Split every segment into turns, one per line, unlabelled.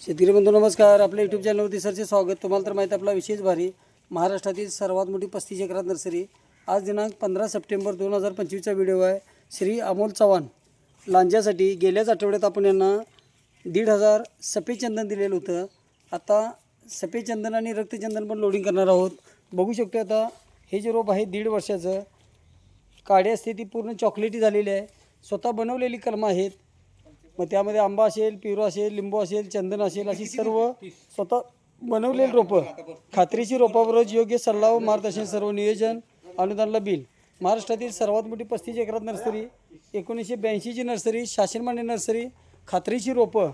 शेतकरी बंधू नमस्कार. आपल्या यूट्यूब चॅनलवरती सरचे स्वागत. तुम्हाला तर माहिती आपला विशेष भारी महाराष्ट्रातील सर्वात मोठी पस्तीस एकरात नर्सरी. आज दिनांक पंधरा सप्टेंबर दोन हजार पंचवीसचा व्हिडिओ आहे. श्री अमोल चव्हाण लांज्यासाठी गेल्याच आठवड्यात आपण यांना दीड हजार सफेद चंदन दिलेलं होतं. आता सफेद चंदन आणि रक्तचंदन पण लोडिंग करणार आहोत. बघू शकतो आता हे जे रोप आहे दीड वर्षाचं काडी असते ती पूर्ण चॉकलेटी झालेली आहे. स्वतः बनवलेली कलमं आहेत. मग त्यामध्ये आंबा असेल पिरू असेल लिंबू असेल चंदन असेल अशी सर्व स्वतः बनवलेली रोपं. खात्रीची रोपाबरोबर योग्य सल्ला व मार्गदर्शन सर्व नियोजन अनुदानला बिल. महाराष्ट्रातील सर्वात मोठी पस्तीस एकरात नर्सरी एकोणीसशे ब्याऐंशीची नर्सरी शासनमान्य नर्सरी खात्रीची रोपं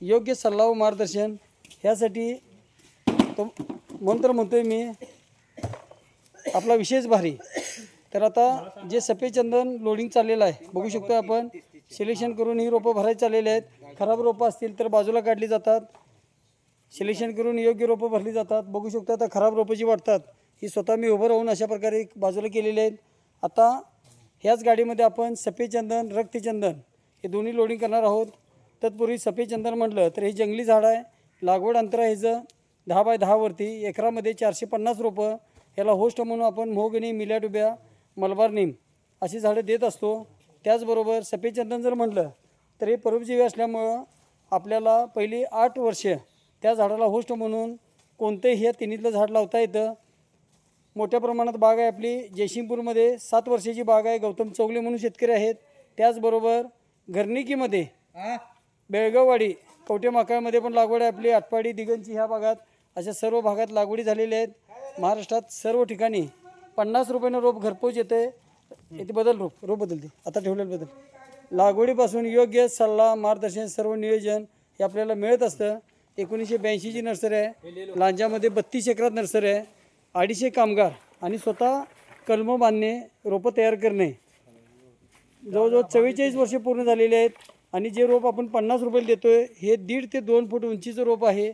योग्य सल्ला व मार्गदर्शन. ह्यासाठी तो मंत्र तर म्हणतोय मी आपला विशेष भारी. तर आता जे सफेद चंदन लोडिंग चाललेलं आहे बघू शकतो आपण. सिलेक्शन करून ही रोपं भरायची चाललेली आहेत. खराब रोपं असतील तर बाजूला काढली जातात. सिलेक्शन करून योग्य रोपं भरली जातात. बघू शकतो आता खराब रोपं जी वाटतात ही स्वतः मी उभं राहून अशा प्रकारे बाजूला केलेली आहेत. आता ह्याच गाडीमध्ये आपण सफेदचंदन रक्तचंदन हे दोन्ही लोडिंग करणार आहोत. तत्पूर्वी सफेदचंदन म्हटलं तर हे जंगली झाड आहे. लागवड अंतर आहे ह्याचं दहा बाय दहावरती एकरामध्ये चारशे पन्नास रोपं. ह्याला होस्ट म्हणून आपण मोहगणी मिल्याडुब्या मलबार नीम अशी झाडं देत असतो. त्याचबरोबर सफेद चंदन जर म्हटलं तर हे परोपजीवी असल्यामुळं आपल्याला पहिली आठ वर्ष त्या झाडाला होस्ट म्हणून कोणतेही या तिन्हीतलं झाड लावता येतं. मोठ्या प्रमाणात बाग आहे आपली. जयसिंगपूरमध्ये सात वर्षाची बाग आहे. गौतम चौगले म्हणून शेतकरी आहेत. त्याचबरोबर घरनिकीमध्ये बेळगाववाडी कवठे माकाळमध्ये पण लागवड आहे आपली. आटपाडी दिगंची ह्या भागात अशा सर्व भागात लागवडी झालेल्या आहेत. महाराष्ट्रात सर्व ठिकाणी पन्नास रुपयानं रोप घरपोच येते येते बदल रोप रोप बदलते. आता ठेवलेलं बदल. लागवडीपासून योग्य सल्ला मार्गदर्शन सर्व नियोजन हे आपल्याला मिळत असतं. एकोणीसशे ब्याऐंशीची नर्सरी आहे. लांजामध्ये बत्तीस एकरात नर्सरी आहे. अडीचशे कामगार आणि स्वतः कलमं बांधणे रोपं तयार करणे. जवळजवळ चव्वेचाळीस वर्ष पूर्ण झालेले आहेत आणि जे रोप आपण पन्नास रुपयाला आहे हे दीड ते दोन फूट उंचीचं रोप आहे.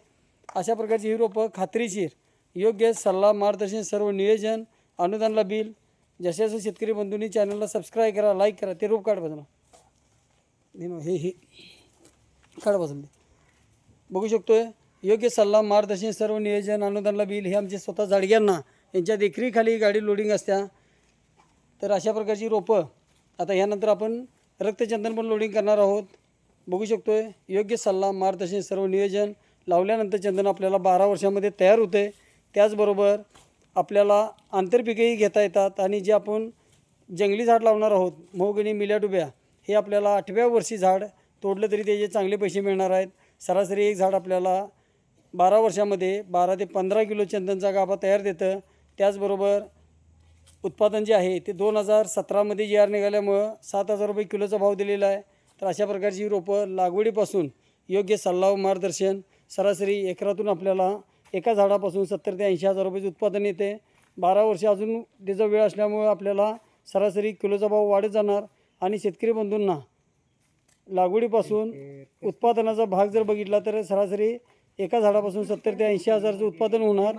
अशा प्रकारची ही रोपं खात्रीशीर. योग्य सल्ला मार्गदर्शन सर्व नियोजन अनुदानला बिल जसे जसे शेतकरी बंधूंनी चॅनलला सबस्क्राईब करा लाईक करा ते रोप काढ बजना हे हे हे काढ बाजूला बघू शकतोय योग्य सल्ला मार्गदर्शन सर्व नियोजन अनुदानला बिल हे आमचे स्वतः जाडग्यांना यांच्या देखरेखीखाली गाडी लोडिंग असत्या. तर अशा प्रकारची रोपं आता ह्यानंतर आपण रक्तचंदन पण लोडिंग करणार आहोत. बघू शकतोय योग्य सल्ला मार्गदर्शन सर्व नियोजन लावल्यानंतर चंदन आपल्याला बारा वर्षामध्ये तयार होते त्याचबरोबर आपल्याला आंतरपिकेही घेता येतात आणि जे आपण जंगली झाड लावणार आहोत मोहगणी मिल्याडुब्या हे आपल्याला आठव्या वर्षी झाड तोडलं तरी त्याचे चांगले पैसे मिळणार आहेत. सरासरी एक झाड आपल्याला बारा वर्षामध्ये बारा ते पंधरा किलो चंदनचा गाभा तयार देतं. त्याचबरोबर उत्पादन जे आहे ते दोन हजार सतरामध्ये जी आर निघाल्यामुळं सात हजार रुपये किलोचा भाव दिलेला आहे. तर अशा प्रकारची रोपं लागवडीपासून योग्य सल्ला व मार्गदर्शन सरासरी एकरातून आपल्याला एका झाडापासून सत्तर ते ऐंशी हजार रुपयाचं उत्पादन येते. बारा वर्ष अजून त्याचा वेळ असल्यामुळं आपल्याला सरासरी किलोचा भाव वाढत जाणार आणि शेतकरी बंधूंना लागवडीपासून उत्पादनाचा भाग जर बघितला तर सरासरी एका झाडापासून सत्तर ते ऐंशी हजारचं उत्पादन होणार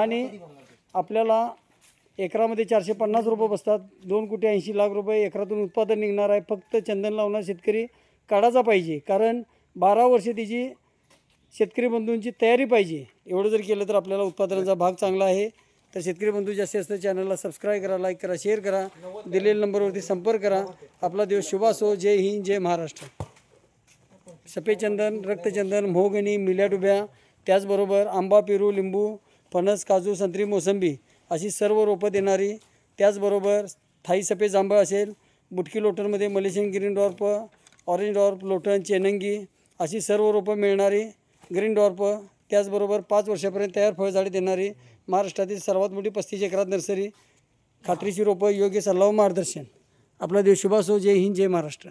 आणि आपल्याला एकरामध्ये चारशे पन्नास रुपये बसतात. दोन कोटी ऐंशी लाख रुपये एकरातून उत्पादन निघणार आहे. फक्त चंदन लावणार शेतकरी काढायचा पाहिजे. कारण बारा वर्षे त्याची शेतकरी बंधूंची तयारी पाहिजे. एवढं जर केलं तर आपल्याला उत्पादनाचा भाग चांगला आहे. तर शेतकरी बंधू जास्तीत जास्त चॅनलला सबस्क्राईब करा लाईक करा शेअर करा. दिलेल्या नंबरवरती संपर्क करा. आपला दिवस शुभ असो. जय हिंद जय महाराष्ट्र. सफेदचंदन रक्तचंदन मोहगणी मिल्याडुब्या त्याचबरोबर आंबा पेरू लिंबू फणस काजू संत्री मोसंबी अशी सर्व रोपं देणारी त्याचबरोबर थाई सफेद जांभळ असेल बुटकी लोटनमध्ये Malaysian green dwarf orange dwarf Lotan चेनंगी अशी सर्व रोपं मिळणारी ग्रीन डॉर्प त्याचबरोबर पाच वर्षापर्यंत तयार फळझाडे देणारी महाराष्ट्रातील सर्वात मोठी पस्तीस एकरात नर्सरी खात्रीची रोपं योग्य सल्ला व मार्गदर्शन. आपला देव शुभासो जय हिंद जय महाराष्ट्र.